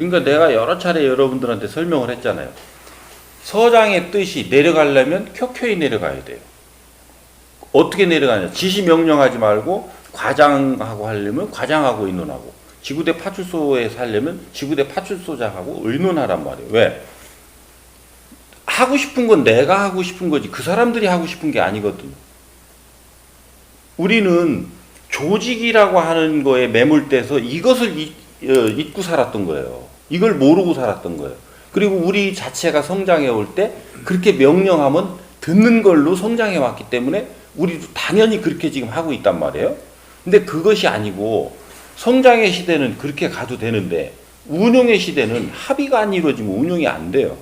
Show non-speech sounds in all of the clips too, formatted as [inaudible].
그러니까 내가 여러 차례 여러분들한테 설명을 했잖아요. 서장의 뜻이 내려가려면 켜켜이 내려가야 돼요. 어떻게 내려가냐? 지시 명령하지 말고 과장하고 하려면 과장하고 의논하고 지구대 파출소에 살려면 지구대 파출소장하고 의논하란 말이에요. 왜? 하고 싶은 건 내가 하고 싶은 거지 그 사람들이 하고 싶은 게 아니거든. 우리는 조직이라고 하는 거에 매몰돼서 이것을 잊, 어, 잊고 살았던 거예요. 이걸 모르고 살았던 거예요. 그리고 우리 자체가 성장해 올 때 그렇게 명령하면 듣는 걸로 성장해 왔기 때문에 우리도 당연히 그렇게 지금 하고 있단 말이에요. 근데 그것이 아니고 성장의 시대는 그렇게 가도 되는데 운용의 시대는 합의가 안 이루어지면 운용이 안 돼요.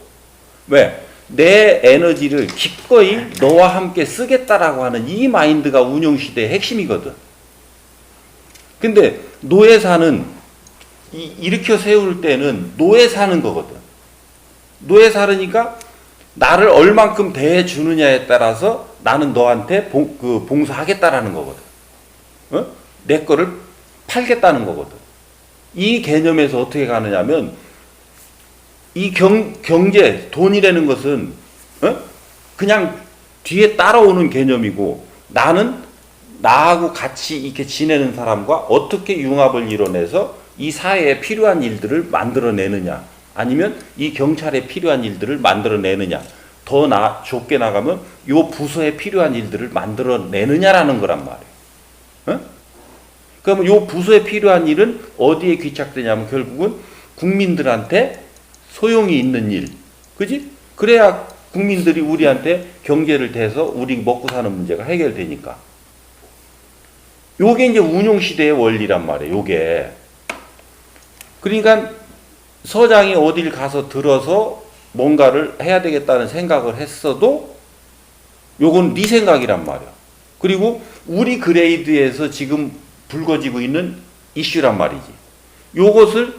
왜? 내 에너지를 기꺼이 너와 함께 쓰겠다라고 하는 이 마인드가 운용 시대의 핵심이거든. 근데 노예사는 이, 일으켜 세울 때는 노예 사는 거거든. 노예 사르니까 나를 얼만큼 대해 주느냐에 따라서 나는 너한테 봉, 그 봉사하겠다라는 거거든. 어? 내 거를 팔겠다는 거거든. 이 개념에서 어떻게 가느냐면 이 경, 경제, 돈이라는 것은 어? 그냥 뒤에 따라오는 개념이고 나는 나하고 같이 이렇게 지내는 사람과 어떻게 융합을 이뤄내서 이 사회에 필요한 일들을 만들어내느냐 아니면 이 경찰에 필요한 일들을 만들어내느냐 더 나, 좁게 나가면 요 부서에 필요한 일들을 만들어내느냐라는 거란 말이에요. 어? 그러면 요 부서에 필요한 일은 어디에 귀착되냐면 결국은 국민들한테 소용이 있는 일. 그지? 그래야 국민들이 우리한테 경제를 대서 우리 먹고 사는 문제가 해결되니까. 요게 이제 운용 시대의 원리란 말이에요. 요게. 그러니까 서장이 어딜 가서 들어서 뭔가를 해야 되겠다는 생각을 했어도 요건 네 생각이란 말이야. 그리고 우리 그레이드에서 지금 불거지고 있는 이슈란 말이지. 요것을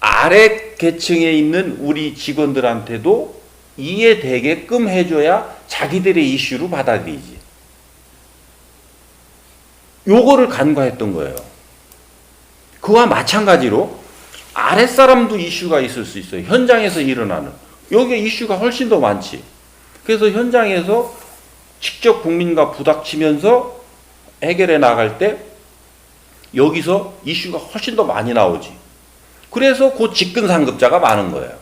아래 계층에 있는 우리 직원들한테도 이해되게끔 해줘야 자기들의 이슈로 받아들이지. 요거를 간과했던 거예요. 그와 마찬가지로 아랫사람도 이슈가 있을 수 있어요. 현장에서 일어나는. 여기 이슈가 훨씬 더 많지. 그래서 현장에서 직접 국민과 부닥치면서 해결해 나갈 때 여기서 이슈가 훨씬 더 많이 나오지. 그래서 그 직근 상급자가 많은 거예요.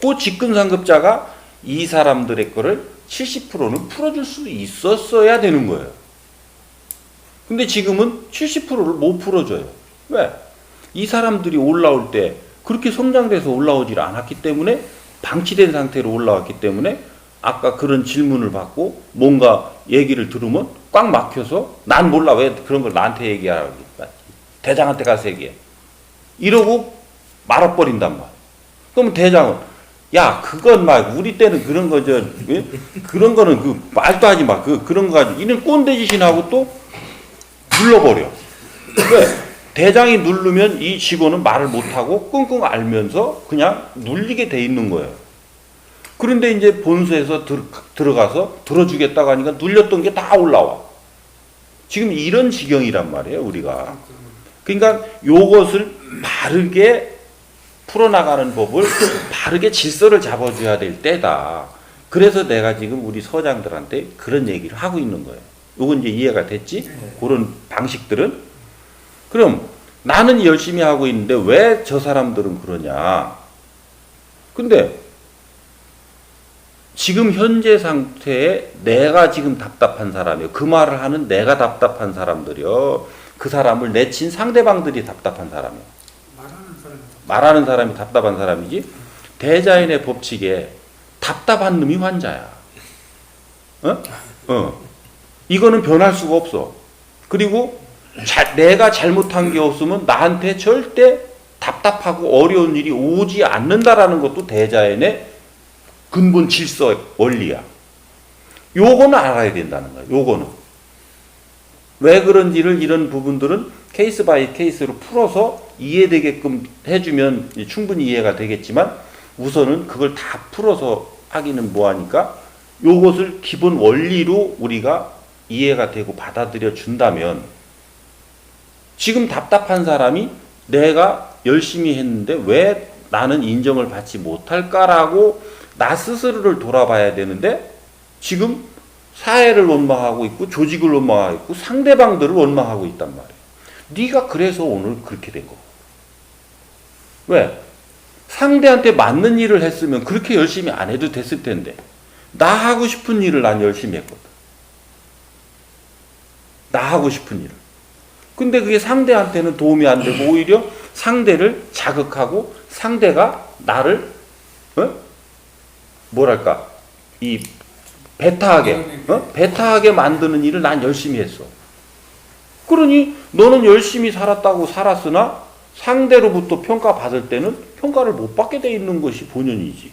그 직근 상급자가 이 사람들의 거를 70%는 풀어줄 수 있었어야 되는 거예요. 근데 지금은 70%를 못 풀어줘요. 왜? 이 사람들이 올라올 때 그렇게 성장돼서 올라오질 않았기 때문에 방치된 상태로 올라왔기 때문에 아까 그런 질문을 받고 뭔가 얘기를 들으면 꽉 막혀서 난 몰라 왜 그런 걸 나한테 얘기하라고. 대장한테 가서 얘기해. 이러고 말아버린단 말 그러면 대장은 야 그건 막 우리 때는 그런 거죠. 예? 그런 거는 그 말도 하지 마그 그런 거 가지고 이런 꼰대 짓이나 또 눌러버려. 왜 대장이 누르면 이 직원은 말을 못하고 끙끙 앓면서 그냥 눌리게 돼 있는 거예요. 그런데 이제 본수에서 들, 들어가서 들어주겠다고 하니까 눌렸던 게 다 올라와. 지금 이런 지경이란 말이에요, 우리가. 그러니까 요것을 바르게 풀어나가는 법을 [laughs] 바르게 질서를 잡아줘야 될 때다. 그래서 내가 지금 우리 서장들한테 그런 얘기를 하고 있는 거예요. 요건 이제 이해가 됐지? 그런 방식들은 그럼 나는 열심히 하고 있는데 왜 저 사람들은 그러냐? 근데 지금 현재 상태에 내가 지금 답답한 사람이요. 그 말을 하는 내가 답답한 사람들이요. 그 사람을 내친 상대방들이 답답한 사람이요. 말하는 사람이 말하는 사람이 답답한 사람이지. 대자연의 법칙에 답답한 놈이 환자야. 어? 어. 이거는 변할 수가 없어. 그리고 자, 내가 잘못한 게 없으면 나한테 절대 답답하고 어려운 일이 오지 않는다라는 것도 대자연의 근본 질서 원리야. 요거는 알아야 된다는 거야. 요거는. 왜 그런지를 이런 부분들은 케이스 바이 케이스로 풀어서 이해되게끔 해주면 충분히 이해가 되겠지만 우선은 그걸 다 풀어서 하기는 뭐하니까 요것을 기본 원리로 우리가 이해가 되고 받아들여 준다면 지금 답답한 사람이 내가 열심히 했는데 왜 나는 인정을 받지 못할까라고 나 스스로를 돌아봐야 되는데 지금 사회를 원망하고 있고 조직을 원망하고 있고 상대방들을 원망하고 있단 말이에요. 네가 그래서 오늘 그렇게 된 거. 왜? 상대한테 맞는 일을 했으면 그렇게 열심히 안 해도 됐을 텐데 나 하고 싶은 일을 난 열심히 했거든. 나 하고 싶은 일을. 근데 그게 상대한테는 도움이 안 되고 오히려 상대를 자극하고 상대가 나를 어? 뭐랄까 이 배타하게 어? 배타하게 만드는 일을 난 열심히 했어. 그러니 너는 열심히 살았다고 살았으나 상대로부터 평가 받을 때는 평가를 못 받게 돼 있는 것이 본연이지.